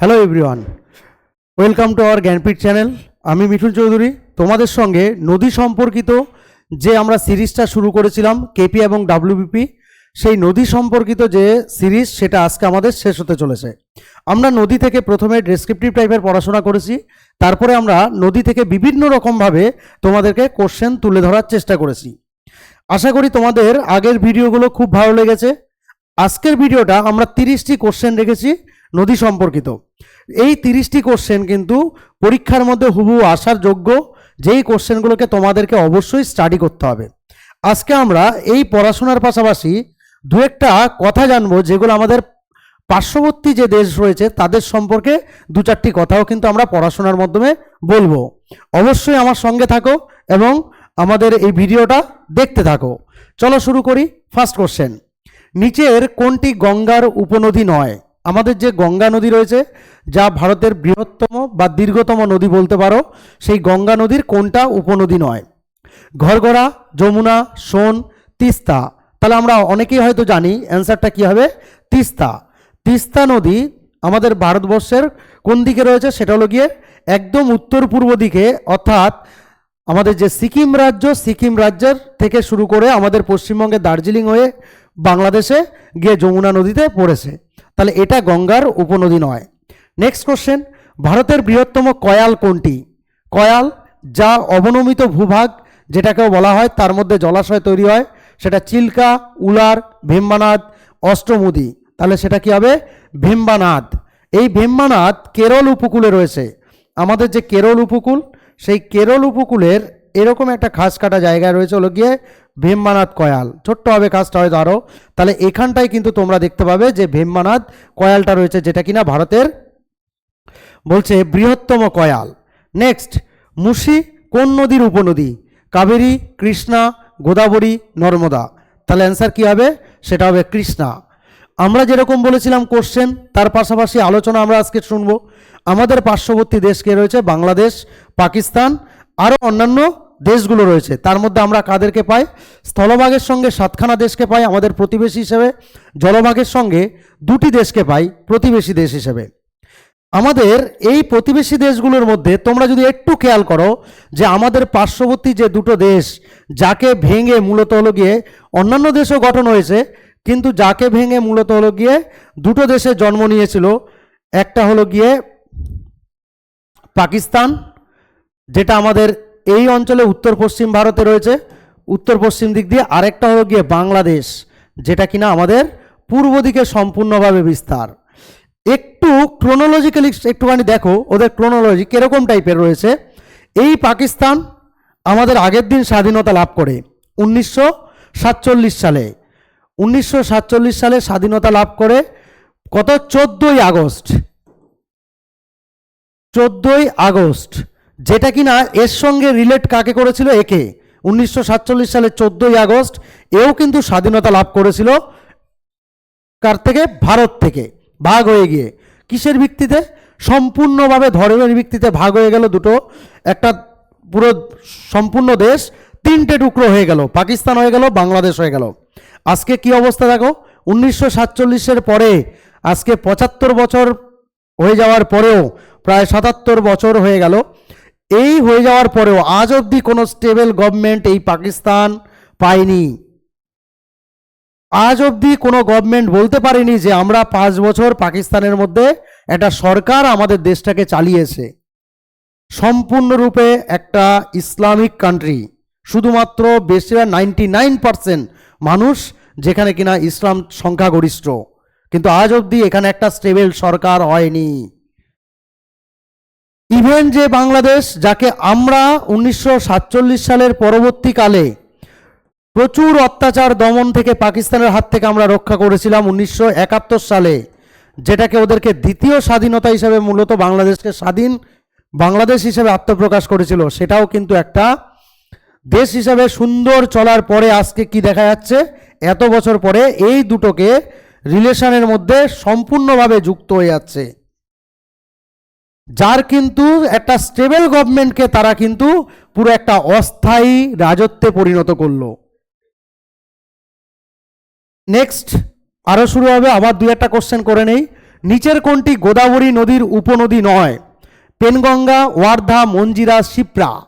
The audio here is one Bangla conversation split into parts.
Hello everyone welcome to our Gyanpeeth channel আমি মিঠুন চৌধুরী। তোমাদের সঙ্গে নদী সম্পর্কিত যে আমরা সিরিজটা শুরু করেছিলাম কেপি এবং ডাব্লিউবিপি সেই নদী সম্পর্কিত যে সিরিজ, সেটা আজকে আমাদের শেষ হতে চলেছে। আমরা নদী থেকে প্রথমে ডেসক্রিপটিভ টাইপের পড়াশোনা করেছি। তারপরে আমরা নদী থেকে বিভিন্ন রকমভাবে তোমাদেরকে কোশ্চেন তুলে ধরার চেষ্টা করেছি। আশা করি তোমাদের আগের ভিডিওগুলো খুব ভালো লেগেছে। আজকের ভিডিওটা আমরা তিরিশটি কোশ্চেন রেখেছি নদী সম্পর্কিত। এই তিরিশটি কোশ্চেন কিন্তু পরীক্ষার মধ্যে হুবহু আসার যোগ্য। যেই কোশ্চেনগুলোকে তোমাদেরকে অবশ্যই স্টাডি করতে হবে। আজকে আমরা এই পড়াশোনার পাশাপাশি দু একটা কথা জানব, যেগুলো আমাদের পার্শ্ববর্তী যে দেশ রয়েছে, তাদের সম্পর্কে দু চারটি কথাও কিন্তু আমরা পড়াশোনার মাধ্যমে বলব। অবশ্যই আমার সঙ্গে থাকো এবং আমাদের এই ভিডিওটা দেখতে থাকো। চলো শুরু করি ফার্স্ট কোশ্চেন নিচের কোনটি গঙ্গার উপনদী নয়? আমাদের যে গঙ্গা নদী রয়েছে, যা ভারতের বৃহত্তম বা দীর্ঘতম নদী বলতে পারো, সেই গঙ্গা নদীর কোনটা উপনদী নয়। ঘরঘরা, যমুনা, সোন, তিস্তা। তাহলে আমরা অনেকেই হয়তো জানি অ্যান্সারটা কী হবে? তিস্তা। তিস্তা নদী আমাদের ভারতবর্ষের কোন দিকে রয়েছে সেটা হলো গিয়ে একদম উত্তর পূর্ব দিকে, অর্থাৎ আমাদের যে সিকিম রাজ্য, সিকিম রাজ্যের থেকে শুরু করে আমাদের পশ্চিমবঙ্গে দার্জিলিং হয়ে বাংলাদেশে গিয়ে যমুনা নদীতে পড়েছে। তাহলে এটা গঙ্গার উপনদী নয়। নেক্সট কোশ্চেন ভারতের বৃহত্তম কয়াল কোনটি? কয়াল, যা অবনমিত ভূভাগ, যেটাকেও বলা হয়, তার মধ্যে জলাশয় তৈরি হয়, সেটা চিল্কা, উলার, ভীম্বানাদ, অষ্টমুদি। তাহলে সেটা কি হবে? ভীম্বানাদ। এই ভীম্বানাদ কেরল উপকূলে রয়েছে। আমাদের যে কেরল উপকূল, সেই কেরল উপকূলের এরকম একটা খাস কাটা জায়গায় রয়েছে হলো গিয়ে ভীম্বানাথ কয়াল। ছোট্ট হবে কাজটা হয়তো আরও তাহলে এখানটায় কিন্তু তোমরা দেখতে পাবে যে ভীম্বানাথ কয়ালটা রয়েছে যেটা কিনা ভারতের বলছে বৃহত্তম কয়াল। নেক্সট, মুসি কোন নদীর উপনদী? কাবেরী, কৃষ্ণা, গোদাবরী, নর্মদা। তাহলে অ্যান্সার কী হবে? সেটা হবে কৃষ্ণা। আমরা যেরকম বলেছিলাম কোশ্চেন তার পাশাপাশি আলোচনা আমরা আজকে শুনব। আমাদের পার্শ্ববর্তী দেশ কে রয়েছে? বাংলাদেশ, পাকিস্তান আরও অন্যান্য দেশগুলো রয়েছে। তার মধ্যে আমরা কাদেরকে পাই? স্থলভাগের সঙ্গে সাতখানা দেশকে পাই আমাদের প্রতিবেশী হিসেবে। জলভাগের সঙ্গে দুটি দেশকে পাই প্রতিবেশী দেশ হিসেবে। আমাদের এই প্রতিবেশী দেশগুলোর মধ্যে তোমরা যদি একটু খেয়াল করো যে আমাদের পার্শ্ববর্তী যে দুটো দেশ, যাকে ভেঙে মূলত হলো গিয়ে অন্যান্য দেশও গঠন হয়েছে, কিন্তু যাকে ভেঙে মূলত হলো গিয়ে দুটো দেশে জন্ম নিয়েছিল, একটা হলো গিয়ে পাকিস্তান, যেটা আমাদের এই অঞ্চলে উত্তর পশ্চিম ভারতে রয়েছে। উত্তর পশ্চিম দিক দিয়ে আরেকটা হলো গিয়ে বাংলাদেশ, যেটা কিনা আমাদের পূর্ব দিকে সম্পূর্ণভাবে বিস্তার। একটু ক্রোনোলজিক্যালি একটুখানি দেখো, ওদের ক্রোনোলজি কীরকম টাইপের রয়েছে। এই পাকিস্তান আমাদের আগের দিন স্বাধীনতা লাভ করে, উনিশশো সাতচল্লিশ সালে। উনিশশো সাতচল্লিশ সালে স্বাধীনতা লাভ করে কত? চোদ্দোই আগস্ট। চোদ্দোই আগস্ট। যেটা কিনা এর সঙ্গে রিলেট কাকে করেছিল? একে। উনিশশো সাতচল্লিশ সালে চোদ্দোই আগস্ট, এও কিন্তু স্বাধীনতা লাভ করেছিল কার থেকে? ভারত থেকে। ভাগ হয়ে গিয়ে। কিসের ভিত্তিতে? সম্পূর্ণভাবে ধর্মের ভিত্তিতে ভাগ হয়ে গেল দুটো। একটা পুরো সম্পূর্ণ দেশ তিনটে টুকরো হয়ে গেল। পাকিস্তান হয়ে গেল, বাংলাদেশ হয়ে গেল। আজকে কি অবস্থা দেখো? উনিশশো সাতচল্লিশের পরে, আজকে পঁচাত্তর বছর হয়ে যাওয়ার পরেও প্রায় সাতাত্তর বছর হয়ে গেল। এই হয়ে যাওয়ার পরেও আজ অবধি কোনো স্টেবল গভর্নমেন্ট এই পাকিস্তান পায়নি। আজ অবধি কোনো গভর্নমেন্ট বলতে পারেনি যে আমরা পাঁচ বছর পাকিস্তানের মধ্যে একটা সরকার আমাদের দেশটাকে চালিয়েছে। সম্পূর্ণরূপে একটা ইসলামিক কান্ট্রি শুধুমাত্র বেশিরভাগ নাইনটি নাইন পার্সেন্ট মানুষ যেখানে কিনা ইসলাম সংখ্যাগরিষ্ঠ। কিন্তু আজ অবধি এখানে একটা স্টেবল সরকার হয়নি। ইভেন যে বাংলাদেশ, যাকে আমরা উনিশশো সাতচল্লিশ সালের পরবর্তীকালে প্রচুর অত্যাচার দমন থেকে পাকিস্তানের হাত থেকে আমরা রক্ষা করেছিলাম উনিশশো একাত্তর সালে, যেটাকে ওদেরকে দ্বিতীয় স্বাধীনতা হিসেবে মূলত বাংলাদেশকে স্বাধীন বাংলাদেশ হিসেবে আত্মপ্রকাশ করেছিল, সেটাও কিন্তু একটা দেশ হিসাবে সুন্দর চলার পরে আজকে কি দেখা যাচ্ছে? এত বছর পরে এই দুটোকে রিলেশনের মধ্যে সম্পূর্ণভাবে যুক্ত হয়ে যাচ্ছে। যার কিন্তু একটা স্টেবল গভর্নমেন্টকে তারা কিন্তু পুরো একটা অস্থায়ী রাজত্বে পরিণত করল। নেক্সট আরও শুরু হবে, আবার দুই একটা কোশ্চেন করে নেই। নিচের কোনটি গোদাবরী নদীর উপনদী নয়? পেনগঙ্গা, ওয়ার্ধা, মঞ্জিরা, শিপ্রা।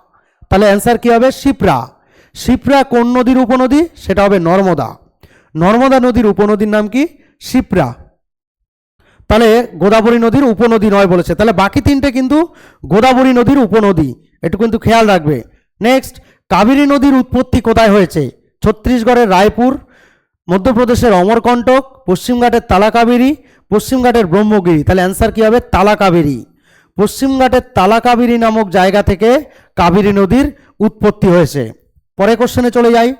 তাহলে অ্যান্সার কী হবে? শিপ্রা। শিপ্রা কোন নদীর উপনদী? সেটা হবে নর্মদা। নর্মদা নদীর উপনদীর নাম কি? শিপ্রা। তাহলে গোদাবরী নদীর উপনদী নয় বলেছে। তাহলে বাকি তিনটে কিন্তু গোদাবরী নদীর উপনদী। একটু কিন্তু খেয়াল রাখবে। নেক্সট কাবেরী নদীর উৎপত্তি কোথায় হয়েছে? ছত্তিশগড়ের রায়পুর, মধ্যপ্রদেশের অমরকণ্টক পশ্চিমঘাটের তালাকাবেরী, পশ্চিমঘাটের ব্রহ্মগিরি। তাহলে অ্যান্সার কী হবে? তালাকাবেরী। পশ্চিমঘাটের তালাকাবেরী নামক জায়গা থেকে কাবেরী নদীর উৎপত্তি হয়েছে। পরে কোশ্চেনে চলে যাই।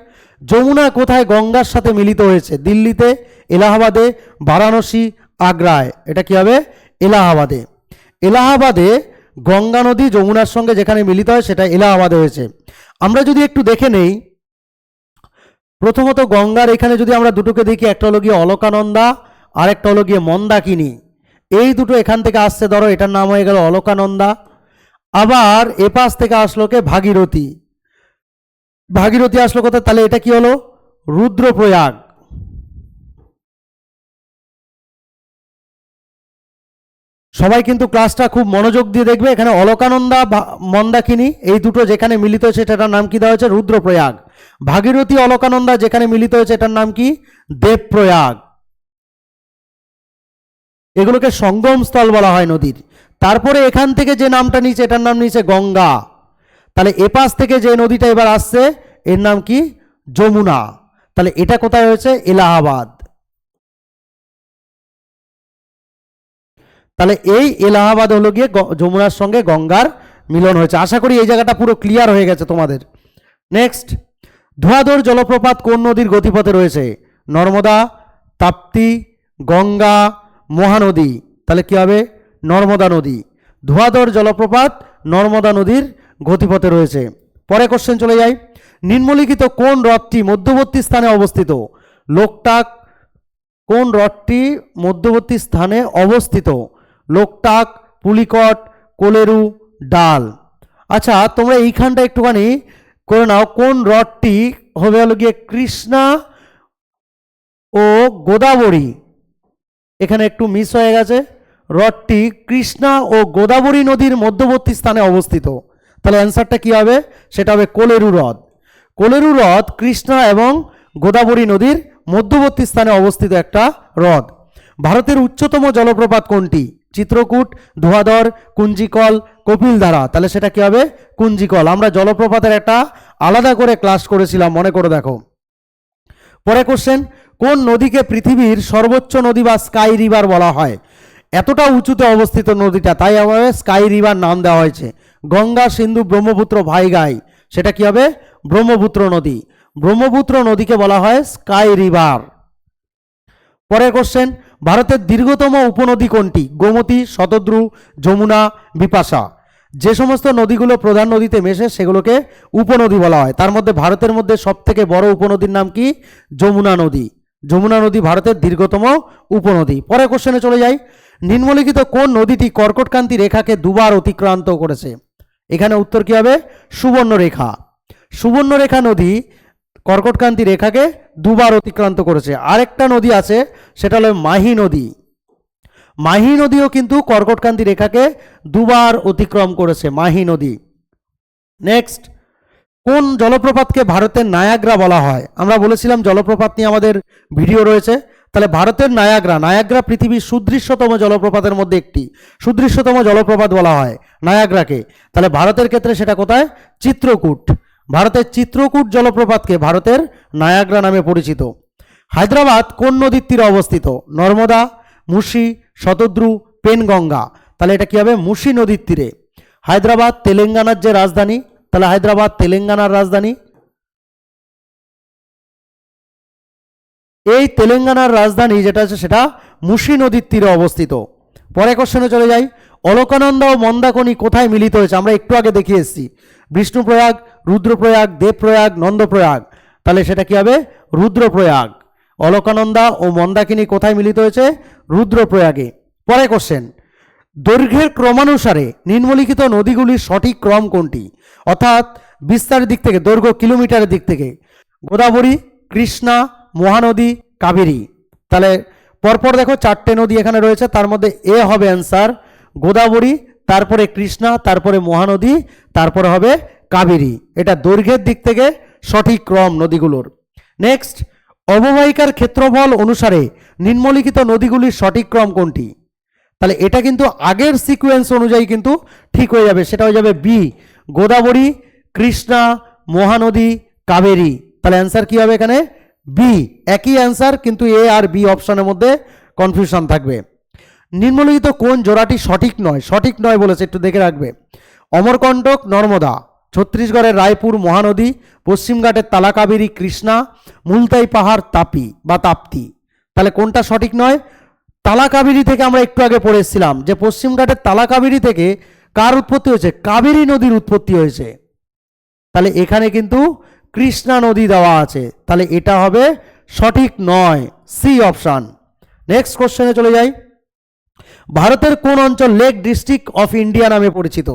যমুনা কোথায় গঙ্গার সাথে মিলিত হয়েছে? দিল্লিতে, এলাহাবাদে, বারাণসী আগ্রায়। এটা কি হবে? এলাহাবাদে। এলাহাবাদে গঙ্গা নদী যমুনার সঙ্গে যেখানে মিলিত হয়, সেটা এলাহাবাদে হয়েছে। আমরা যদি একটু দেখে নেই, প্রথমত গঙ্গার এখানে যদি আমরা দুটোকে দেখি, একটা হলো গিয়ে অলকানন্দা, আর একটা হলো গিয়ে মন্দাকিনী। এই দুটো এখান থেকে আসছে, ধরো, এটার নাম হয়ে গেল অলকানন্দা। আবার এপাশ থেকে আসলো কে? ভাগীরথী। ভাগীরথী আসলো কোথায়? তাহলে এটা কি হলো? রুদ্রপ্রয়াগ। সবাই কিন্তু ক্লাসটা খুব মনোযোগ দিয়ে দেখবে। এখানে অলকানন্দা মন্দাকিনী, এই দুটো যেখানে মিলিত হয়েছে এটার নাম কি দেওয়া হয়েছে? রুদ্রপ্রয়াগ। ভাগীরথী অলকানন্দা যেখানে মিলিত হয়েছে এটার নাম কি? দেবপ্রয়াগ। এগুলোকে সঙ্গম স্থল বলা হয় নদীর। তারপরে এখান থেকে যে নামটা নিয়েছে, এটার নাম নিয়েছে গঙ্গা। তাহলে এপাশ থেকে যে নদীটা এবার আসছে, এর নাম কি? যমুনা। তাহলে এটা কোথায় হয়েছে? এলাহাবাদ। তাহলে এই এলাহাবাদ হলো গিয়ে যমুনার সঙ্গে গঙ্গার মিলন হয়েছে। আশা করি এই জায়গাটা পুরো ক্লিয়ার হয়ে গেছে তোমাদের। নেক্সট ধোয়াধর জলপ্রপাত কোন নদীর গতিপথে রয়েছে? নর্মদা, তাপ্তি, গঙ্গা, মহানদী। তাহলে কি হবে? নর্মদা নদী। ধোয়াধর জলপ্রপাত নর্মদা নদীর গতিপথে রয়েছে। পরে কোশ্চেন চলে যাই। নিম্নলিখিত কোন হ্রদটি মধ্যবর্তী স্থানে অবস্থিত? লোকটাক কোন হ্রদটি মধ্যবর্তী স্থানে অবস্থিত? লোকটাক, পুলিকট, কোলেরু, ডাল। আচ্ছা তোমরা এইখানটা একটুখানি করে নাও, কোন হ্রদটি হবে হলো গিয়ে কৃষ্ণা ও গোদাবরী। এখানে একটু মিস হয়ে গেছে। হ্রদটি কৃষ্ণা ও গোদাবরী নদীর মধ্যবর্তী স্থানে অবস্থিত। তাহলে অ্যান্সারটা কি হবে? সেটা হবে কোলেরু হ্রদ কোলেরু হ্রদ কৃষ্ণা এবং গোদাবরী নদীর মধ্যবর্তী স্থানে অবস্থিত একটা হ্রদ ভারতের উচ্চতম জলপ্রপাত কোনটি? চিত্রকূট, ধোয়াধর, কুঞ্জিকল, কপিলধারা। তাহলে সেটা কি হবে? কুঞ্জিকল। আমরা জলপ্রপাতের একটা আলাদা করে ক্লাস করেছিলাম, মনে করে দেখো। পরে কোশ্চেন কোন নদীকে পৃথিবীর সর্বোচ্চ নদী বা স্কাই রিভার বলা হয়? এতটা উঁচুতে অবস্থিত নদীটা, তাই আমাদের স্কাই রিভার নাম দেওয়া হয়েছে। গঙ্গা, সিন্ধু, ব্রহ্মপুত্র, ভাইগাই। সেটা কি হবে? ব্রহ্মপুত্র নদী। ব্রহ্মপুত্র নদীকে বলা হয় স্কাই রিভার পরের কোশ্চেন ভারতের দীর্ঘতম উপনদী কোনটি? গোমতী, শতদ্রু, যমুনা, বিপাশা। যে সমস্ত নদীগুলো প্রধান নদীতে মেশে, সেগুলোকে উপনদী বলা হয়। তার মধ্যে ভারতের মধ্যে সবথেকে বড় উপনদীর নাম কি? যমুনা নদী। যমুনা নদী ভারতের দীর্ঘতম উপনদী। পরের কোশ্চেনে চলে যাই। নিম্নলিখিত কোন নদীটি কর্কটকান্তি রেখাকে দুবার অতিক্রান্ত করেছে? এখানে উত্তর কি হবে? সুবর্ণরেখা। সুবর্ণরেখা নদী কর্কটকান্তি রেখাকে দুবার অতিক্রান্ত করেছে। আরেকটা নদী আছে, সেটা হলো মাহি নদী। মাহি নদীও কিন্তু কর্কটকান্তি রেখাকে দুবার অতিক্রম করেছে, মাহি নদী। নেক্সট কোন জলপ্রপাতকে ভারতের নায়াগ্রা বলা হয়? আমরা বলেছিলাম জলপ্রপাত নিয়ে আমাদের ভিডিও রয়েছে। তাহলে ভারতের নায়াগ্রা নায়াগ্রা পৃথিবীর সুদৃশ্যতম জলপ্রপাতের মধ্যে একটি। সুদৃশ্যতম জলপ্রপাত বলা হয় নায়াগ্রাকে। তাহলে ভারতের ক্ষেত্রে সেটা কোথায়? চিত্রকূট। ভারতের চিত্রকূট জলপ্রপাতকে ভারতের নায়াগ্রা নামে পরিচিত। হায়দ্রাবাদ কোন নদীর তীরে অবস্থিত? নর্মদা, মুসি, শতদ্রু, পেনগঙ্গা। তাহলে এটা কি হবে? মুসি নদীর তীরে। হায়দ্রাবাদ, তেলেঙ্গানার যে রাজধানী, তাহলে হায়দ্রাবাদ, তেলেঙ্গানার রাজধানী? এই তেলেঙ্গানার রাজধানী যেটা আছে, সেটা মুসি নদীর তীরে অবস্থিত। পরে কোশ্চেনে চলে যাই। অলকানন্দা ও মন্দাকনি কোথায় মিলিত হয়েছে? আমরা একটু আগে দেখিয়ে এসেছি। বিষ্ণুপ্রয়াগ রুদ্রপ্রয়াগ, দেবপ্রয়াগ, নন্দপ্রয়াগ। তাহলে সেটা কি হবে? রুদ্রপ্রয়াগ। অলকানন্দা ও মন্দাকিনী কোথায় মিলিত হয়েছে? রুদ্রপ্রয়াগে। পরে কোশ্চেন দৈর্ঘ্যের ক্রমানুসারে নিম্নলিখিত নদীগুলির সঠিক ক্রম কোনটি? অর্থাৎ বিস্তারের দিক থেকে, দৈর্ঘ্য কিলোমিটারের দিক থেকে। গোদাবরী, কৃষ্ণা, মহানদী, কাবেরী। তাহলে পরপর দেখো চারটে নদী এখানে রয়েছে, তার মধ্যে এ হবে অ্যান্সার গোদাবরী, তারপরে কৃষ্ণা, তারপরে মহানদী, তারপরে হবে কাবেরী। এটা দৈর্ঘ্যের দিক থেকে সঠিক ক্রম নদীগুলোর। নেক্সট অববাহিকার ক্ষেত্রফল অনুসারে নিম্নলিখিত নদীগুলির সঠিক ক্রম কোনটি? তাহলে এটা কিন্তু আগের সিকোয়েন্স অনুযায়ী কিন্তু ঠিক হয়ে যাবে। সেটা হয়ে যাবে বি গোদাবরী, কৃষ্ণা, মহানদী, কাবেরী। তাহলে অ্যান্সার কি হবে এখানে? বি একই অ্যান্সার কিন্তু এ আর বি অপশনের মধ্যে কনফিউশন থাকবে। নিম্নলিখিত কোন জোড়াটি সঠিক নয়? সঠিক নয় বলেছে, একটু দেখে রাখবে। অমরকণ্টক নর্মদা। ছত্তিশগড়ের রায়পুর মহানদী, পশ্চিমঘাটের তালাকাবেরী কৃষ্ণা, মুলতাই পাহাড় তাপি বা তাপ্তি। তাহলে কোনটা সঠিক নয়? তালাকাবেরী থেকে আমরা একটু আগে পড়ে এসেছিলাম যে পশ্চিমঘাটের তালাকাবেরী থেকে কার উৎপত্তি হয়েছে? কাবেরী নদীর উৎপত্তি হয়েছে। তাহলে এখানে কিন্তু কৃষ্ণা নদী দেওয়া আছে। তাহলে এটা হবে সঠিক নয়। C option. নেক্সট কোশ্চেনে চলে যাই। ভারতের কোন অঞ্চল লেক ডিস্ট্রিক্ট অফ ইন্ডিয়া নামে পরিচিত?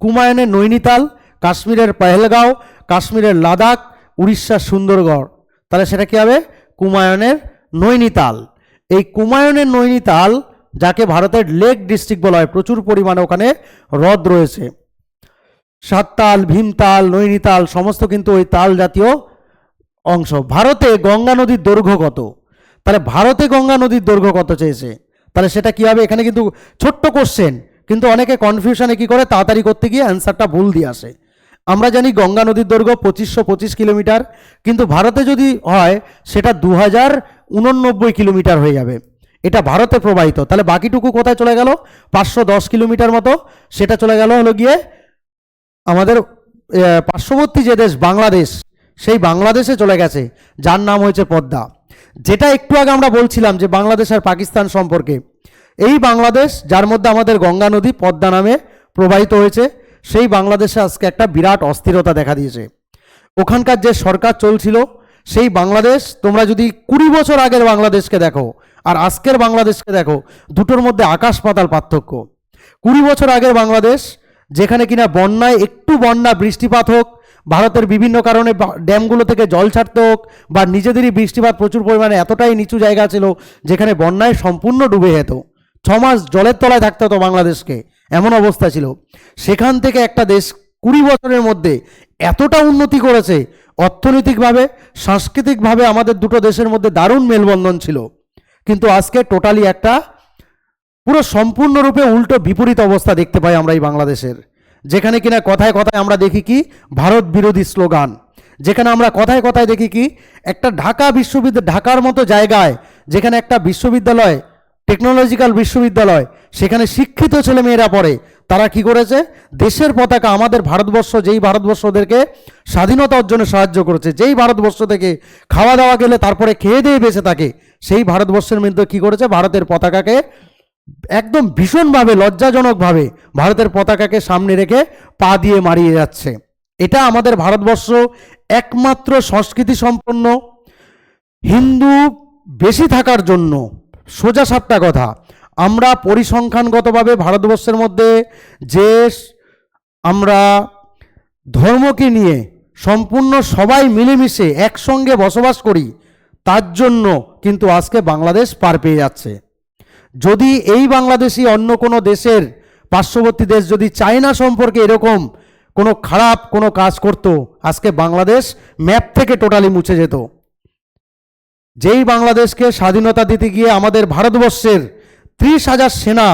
কুমায়ুনের নৈনিতাল কাশ্মীরের পেহেলগাঁও, কাশ্মীরের লাদাখ, উড়িষ্যার সুন্দরগড়। তাহলে সেটা কি হবে? কুমায়ুনের নৈনিতাল। এই কুমায়ুনের নৈনিতাল, যাকে ভারতের লেক ডিস্ট্রিক্ট বলা হয়, প্রচুর পরিমাণে ওখানে হ্রদ রয়েছে। সাততাল, ভীমতাল, নৈনিতাল, সমস্ত কিন্তু ওই তাল জাতীয় অংশ। ভারতে গঙ্গা নদীর দৈর্ঘ্য কত? তাহলে ভারতে গঙ্গা নদীর দৈর্ঘ্য কত চেয়েছে? তাহলে সেটা কি হবে? এখানে কিন্তু ছোট্ট কোশ্চেন কিন্তু অনেকে কনফিউশনে কি করে? তাড়াতাড়ি করতে গিয়ে অ্যান্সারটা ভুল দিয়ে আসে। আমরা জানি গঙ্গা নদীর দৈর্ঘ্য পঁচিশশো পঁচিশ কিলোমিটার, কিন্তু ভারতে যদি হয়, সেটা দু হাজার উননব্বই কিলোমিটার হয়ে যাবে। এটা ভারতে প্রবাহিত। তাহলে বাকিটুকু কোথায় চলে গেল? পাঁচশো দশ কিলোমিটার মতো সেটা চলে গেল হলো গিয়ে আমাদের পার্শ্ববর্তী যে দেশ বাংলাদেশ, সেই বাংলাদেশে চলে গেছে, যার নাম হয়েছে পদ্মা। যেটা একটু আগে আমরা বলছিলাম যে বাংলাদেশ আর পাকিস্তান সম্পর্কে। এই বাংলাদেশ, যার মধ্যে আমাদের গঙ্গা নদী পদ্মা নামে প্রবাহিত হয়েছে সেই বাংলাদেশে আজকে একটা বিরাট অস্থিরতা দেখা দিয়েছে। ওখানকার যে সরকার চলছিল, সেই বাংলাদেশ, তোমরা যদি কুড়ি বছর আগের বাংলাদেশকে দেখো, আর আজকের বাংলাদেশকে দেখো, দুটোর মধ্যে আকাশ পাতাল পার্থক্য। কুড়ি বছর আগের বাংলাদেশ, যেখানে কিনা বন্যায় একটু বন্যা বৃষ্টিপাত হোক, ভারতের বিভিন্ন কারণে ড্যামগুলো থেকে জল ছাড়তে হোক, বা নিজেদেরই বৃষ্টিপাত প্রচুর পরিমাণে এতটাই নিচু জায়গা ছিল, যেখানে বন্যায় সম্পূর্ণ ডুবে যেত। ছমাস জলের তলায় থাকতে হতো বাংলাদেশকে। এমন অবস্থা ছিল। সেখান থেকে একটা দেশ কুড়ি বছরের মধ্যে এতটা উন্নতি করেছে, অর্থনৈতিকভাবে, সাংস্কৃতিকভাবে আমাদের দুটো দেশের মধ্যে দারুণ মেলবন্ধন ছিল। কিন্তু আজকে টোটালি একটা পুরো সম্পূর্ণরূপে উল্টো বিপরীত অবস্থা দেখতে পাই আমরা এই বাংলাদেশের। যেখানে কিনা কথায় কথায় আমরা দেখি কি, ভারত বিরোধী স্লোগান। যেখানে আমরা কথায় কথায় দেখি কি, একটা ঢাকা বিশ্ববিদ্যালয়, ঢাকার মতো জায়গায় যেখানে একটা বিশ্ববিদ্যালয় টেকনোলজিক্যাল বিশ্ববিদ্যালয়, সেখানে শিক্ষিত ছেলেমেয়েরা পড়ে। তারা কি করেছে? দেশের পতাকা আমাদের ভারতবর্ষ, যেই ভারতবর্ষ ওদেরকে স্বাধীনতা অর্জনে সাহায্য করেছে, যেই ভারতবর্ষ থেকে খাওয়া দাওয়া গেলে তারপরে খেয়ে দিয়ে বেঁচে থাকে, সেই ভারতবর্ষের মধ্যে কি করেছে? ভারতের পতাকাকে একদম ভীষণভাবে, লজ্জাজনকভাবে ভারতের পতাকাকে সামনে রেখে পা দিয়ে মারিয়ে যাচ্ছে। এটা আমাদের ভারতবর্ষ একমাত্র সংস্কৃতি সম্পন্ন, হিন্দু বেশি থাকার জন্য সোজা সাপটা কথা। আমরা পরিসংখ্যানগতভাবে ভারতবর্ষের মধ্যে যে আমরা ধর্মকে নিয়ে সম্পূর্ণ সবাই মিলেমিশে একসঙ্গে বসবাস করি, তার জন্য কিন্তু আজকে বাংলাদেশ পার পেয়ে যাচ্ছে। যদি এই বাংলাদেশি অন্য কোনো দেশের পার্শ্ববর্তী দেশ যদি চায়না সম্পর্কে এরকম কোনো খারাপ কোনো কাজ করত, আজকে বাংলাদেশ ম্যাপ থেকে টোটালি মুছে যেত। যেই বাংলাদেশকে স্বাধীনতা দিতে গিয়ে আমাদের ভারতবর্ষের ত্রিশ হাজার সেনা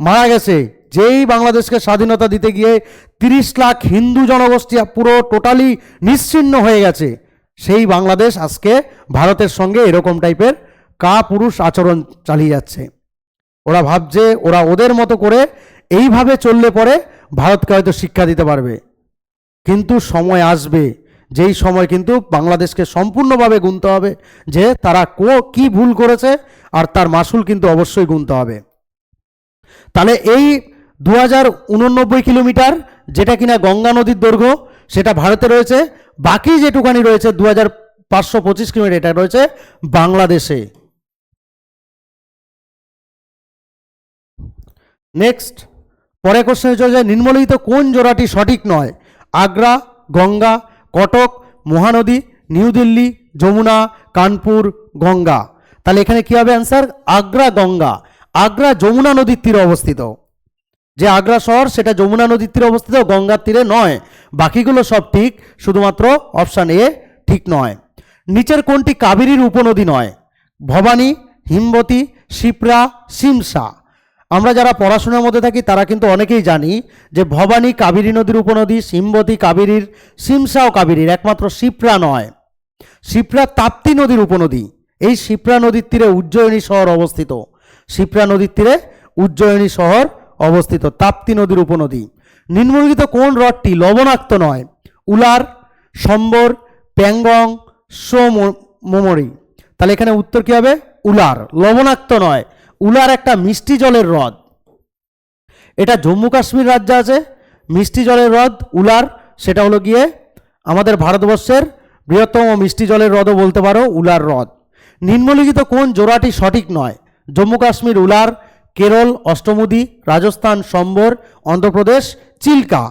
মারা গেছে, যেই বাংলাদেশকে স্বাধীনতা দিতে গিয়ে তিরিশ লাখ হিন্দু জনগোষ্ঠী পুরো টোটালি নিশ্চিহ্ন হয়ে গেছে, সেই বাংলাদেশ আজকে ভারতের সঙ্গে এরকম টাইপের কা পুরুষ আচরণ চালিয়ে যাচ্ছে। ওরা ভাবছে ওরা ওদের মতো করে এইভাবে চললে পরে ভারতকে হয়তো শিক্ষা দিতে পারবে। কিন্তু সময় আসবে যেই সময় কিন্তু বাংলাদেশকে সম্পূর্ণভাবে গুনতে হবে, যে তারা কো, কি ভুল করেছে আর তার মাসুল কিন্তু অবশ্যই গুনতে হবে। তাহলে এই দু হাজার উন নব্বই কিলোমিটার, যেটা কিনা গঙ্গা নদীর দৈর্ঘ্য, সেটা ভারতে রয়েছে। বাকি যেটুকানি রয়েছে দু হাজার পাঁচশো পঁচিশ কিলোমিটার, এটা রয়েছে বাংলাদেশে। নেক্সট পরে কোশ্চেনে চলে যায় নিম্নলিখিত কোন জোড়াটি সঠিক নয়? আগ্রা, গঙ্গা কটক, মহানদী, নিউ দিল্লি, যমুনা, কানপুর, গঙ্গা। তাহলে এখানে কি হবে অ্যান্সার আগ্রা, গঙ্গা। আগ্রা, যমুনা নদীর তীরে অবস্থিত। যে আগ্রা শহর, সেটা যমুনা নদীর তীরে অবস্থিত, গঙ্গার তীরে নয়। বাকিগুলো সব ঠিক, শুধুমাত্র অপশান এ ঠিক নয়। নিচের কোনটি কাবেরীর উপনদী নয়? ভবানী, হিমবতী, শিপ্রা সিমসা আমরা যারা পড়াশোনার মধ্যে থাকি, তারা কিন্তু অনেকেই জানি যে ভবানী কাবেরী নদীর উপনদী, সিম্বতী কাবেরীর, সিমসাও কাবেরীর, একমাত্র শিপ্রা নয়। শিপ্রা তাপ্তি নদীর উপনদী। এই শিপ্রা নদীর তীরে উজ্জয়িনী শহর অবস্থিত। শিপ্রা নদীর তীরে উজ্জয়িনী শহর অবস্থিত, তাপ্তি নদীর উপনদী। নিম্নলিখিত কোন হ্রদটি লবণাক্ত নয়? উলার, সম্বর, প্যাংগং সোমরি তাহলে এখানে উত্তর কী হবে? উলার। লবণাক্ত নয়। উলার একটা মিষ্টি জলের হ্রদ। এটা জম্মু কাশ্মীর রাজ্যে আছে। মিষ্টি জলের হ্রদ, উলার, সেটা হলো গিয়ে আমাদের ভারতবর্ষের বৃহত্তম মিষ্টি জলের হ্রদও বলতে পারো, উলার হ্রদ। নিম্নলিখিত কোন জোড়াটি সঠিক নয়? জম্মু কাশ্মীর, উলার, কেরল, অষ্টমুদি, রাজস্থান, সম্বর, অন্ধ্রপ্রদেশ, চিল্কা।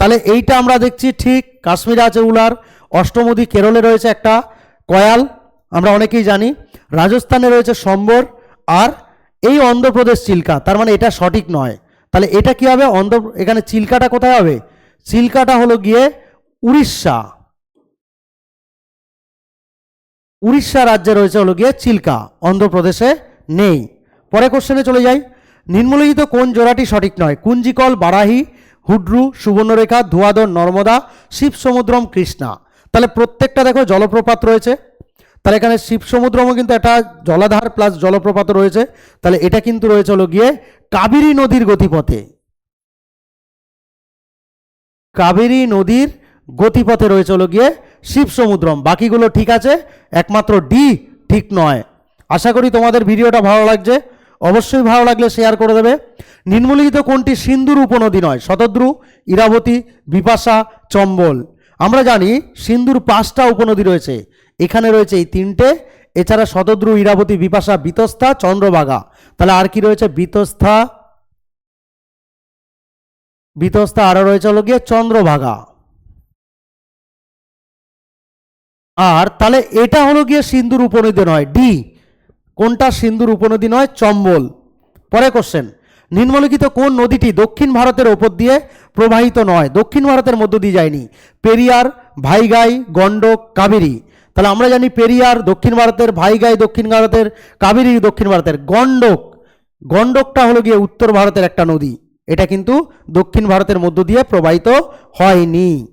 তাহলে এইটা আমরা দেখছি ঠিক কাশ্মীরে আছে উলার, অষ্টমুদি, কেরলে রয়েছে একটা কয়াল, আমরা অনেকেই জানি। রাজস্থানে রয়েছে সম্বর আর এই অন্ধ্রপ্রদেশ চিল্কা, তার মানে এটা সঠিক নয়। তাহলে এটা কি হবে? অন্ধ্র, এখানে চিল্কাটা কোথায় হবে? চিল্কাটা হলো গিয়ে উড়িষ্যা। উড়িষ্যা রাজ্যে রয়েছে হলো গিয়ে চিল্কা, অন্ধ্রপ্রদেশে নেই। পরে কোশ্চেনে চলে যাই। নিম্নলিখিত কোন জোড়াটি সঠিক নয়? কুঞ্জিকল, বারাহি, হুড্রু, সুবর্ণরেখা, ধোয়াদর, নর্মদা শিব সমুদ্রম কৃষ্ণা। তাহলে প্রত্যেকটা দেখো জলপ্রপাত রয়েছে। তাহলে এখানে শিব সমুদ্রমও কিন্তু একটা জলাধার প্লাস জলপ্রপাত রয়েছে। তাহলে এটা কিন্তু রয়েছে হলো গিয়ে কাবেরী নদীর গতিপথে। কাবেরী নদীর গতিপথে রয়েছে হলো গিয়ে শিব সমুদ্রম। বাকিগুলো ঠিক আছে, একমাত্র ডি ঠিক নয়। আশা করি তোমাদের ভিডিওটা ভালো লাগছে। অবশ্যই ভালো লাগলে শেয়ার করে দেবে। নিম্নলিখিত কোনটি সিন্ধুর উপনদী নয়? শতদ্রু, ইরাবতী, বিপাশা, চম্বল। আমরা জানি সিন্ধুর পাঁচটা উপনদী রয়েছে। এখানে রয়েছে এই তিনটে। এছাড়া শতদ্রু, ইরাবতী, বিপাশা বিতস্তা চন্দ্রভাগা। তাহলে আর কি রয়েছে? বিতস্থা বিতস্থা আরও রয়েছে হলো গিয়ে চন্দ্রভাগা। আর তাহলে এটা হলো গিয়ে সিন্ধুর উপনদী নয়, ডি। কোনটা সিন্ধুর উপনদী নয়? চম্বল। পরে কোশ্চেন নিম্নলিখিত কোন নদীটি দক্ষিণ ভারতের ওপর দিয়ে প্রবাহিত নয়? দক্ষিণ ভারতের মধ্য দিয়ে যায়নি। পেরিয়ার, ভাইগাই, গণ্ডক, কাবেরী। তাহলে আমরা জানি পেরিয়ার, দক্ষিণ ভারতের, ভাইগাই, দক্ষিণ ভারতের, কাবেরী, দক্ষিণ ভারতের। গণ্ডক, গণ্ডকটা হলো গিয়ে উত্তর ভারতের একটা নদী। এটা কিন্তু দক্ষিণ ভারতের মধ্য দিয়ে প্রবাহিত হয়নি।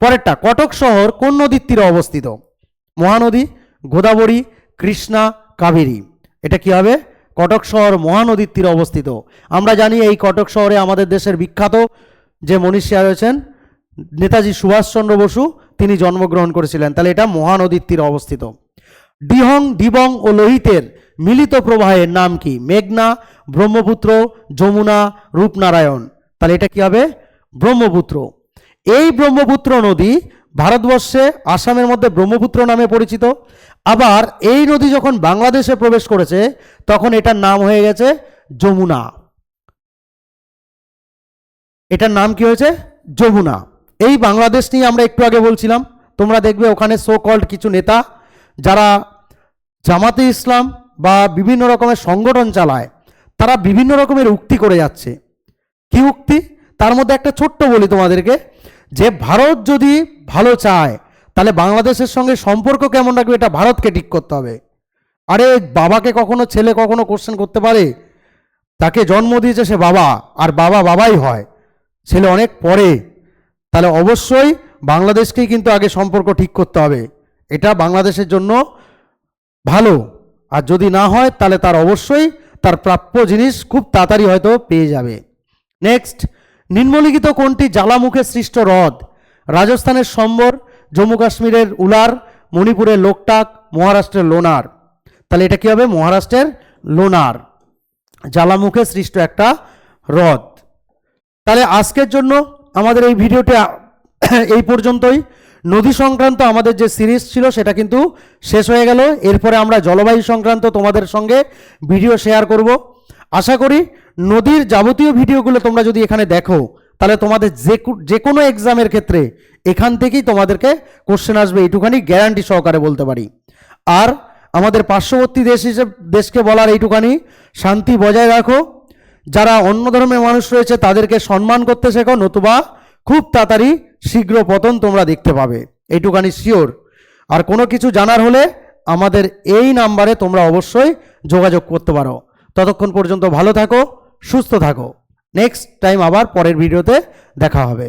পরেরটা, কটক শহর কোন নদীর তীরে অবস্থিত? মহানদী, গোদাবরী, কৃষ্ণা, কাবেরী। এটা কি হবে? কটক শহর মহানদীর তীরে অবস্থিত। আমরা জানি এই কটক শহরে আমাদের দেশের বিখ্যাত যে মনীষী রয়েছেন, নেতাজি সুভাষচন্দ্র বসু তিনি জন্মগ্রহণ করেছিলেন। তাহলে এটা মহানদীর তীরে অবস্থিত। ডিহং ডিবং ও লোহিতের মিলিত প্রবাহের নাম কি? মেঘনা, ব্রহ্মপুত্র, যমুনা, রূপনারায়ণ। তাহলে এটা কি হবে? ব্রহ্মপুত্র। এই ব্রহ্মপুত্র নদী ভারতবর্ষে আসামের মধ্যে ব্রহ্মপুত্র নামে পরিচিত। আবার এই নদী যখন বাংলাদেশে প্রবেশ করেছে, তখন এটার নাম হয়ে গেছে যমুনা। এটার নাম কি হয়েছে? যমুনা। এই বাংলাদেশ নিয়ে আমরা একটু আগে বলছিলাম, তোমরা দেখবে ওখানে সো কল্ড কিছু নেতা যারা জামাতে ইসলাম বা বিভিন্ন রকমের সংগঠন চালায়, তারা বিভিন্ন রকমের উক্তি করে যাচ্ছে। কি উক্তি? তার মধ্যে একটা ছোট্ট বলি তোমাদেরকে, যে ভারত যদি ভালো চায়, তাহলে বাংলাদেশের সঙ্গে সম্পর্ক কেমন রাখবে এটা ভারতকে ঠিক করতে হবে। আরে বাবাকে কখনো ছেলে কখনো কোশ্চেন করতে পারে? তাকে জন্ম দিয়েছে সে বাবা, আর বাবা বাবাই হয়। ছেলে অনেক পরে তাহলে অবশ্যই বাংলাদেশকেই কিন্তু আগে সম্পর্ক ঠিক করতে হবে। এটা বাংলাদেশের জন্য ভালো। আর যদি না হয়, তাহলে তার অবশ্যই তার প্রাপ্য জিনিস খুব তাড়াতাড়ি হয়তো পেয়ে যাবে। নেক্সট নিম্নলিখিত কোনটি জ্বালামুখে সৃষ্ট হ্রদ? রাজস্থানের সম্বর, জম্মু কাশ্মীরের উলার, মণিপুরের লোকটাক, মহারাষ্ট্রের লোনার। তাহলে এটা কি হবে? মহারাষ্ট্রের লোনার। জ্বালামুখে সৃষ্ট একটা হ্রদ। তাহলে আজকের জন্য আমাদের এই ভিডিওটি এই পর্যন্তই। নদী সংক্রান্ত আমাদের যে সিরিজ ছিল, সেটা কিন্তু শেষ হয়ে গেল। এরপরে আমরা জলবায়ু সংক্রান্ত তোমাদের সঙ্গে ভিডিও শেয়ার করব। আশা করি নদীর যাবতীয় ভিডিওগুলো তোমরা যদি এখানে দেখো, তাহলে তোমাদের যে যে কোনো এক্সামের ক্ষেত্রে এখান থেকেই তোমাদেরকে কোশ্চেন আসবে, এইটুখানি গ্যারান্টি সহকারে বলতে পারি। আর আমাদের পার্শ্ববর্তী দেশ হিসেবে দেশকে বলার এইটুকানি শান্তি বজায় রাখো। যারা অন্য ধর্মের মানুষ রয়েছে, তাদেরকে সম্মান করতে শেখো, নতুবা খুব তাড়াতাড়ি শীঘ্র পতন তোমরা দেখতে পাবে। এইটুকানি শিওর আর কোনো কিছু জানার হলে আমাদের এই নাম্বারে তোমরা অবশ্যই যোগাযোগ করতে পারো। ততক্ষণ পর্যন্ত ভালো থাকো, সুস্থ থাকো। নেক্সট টাইম আবার পরের ভিডিওতে দেখা হবে।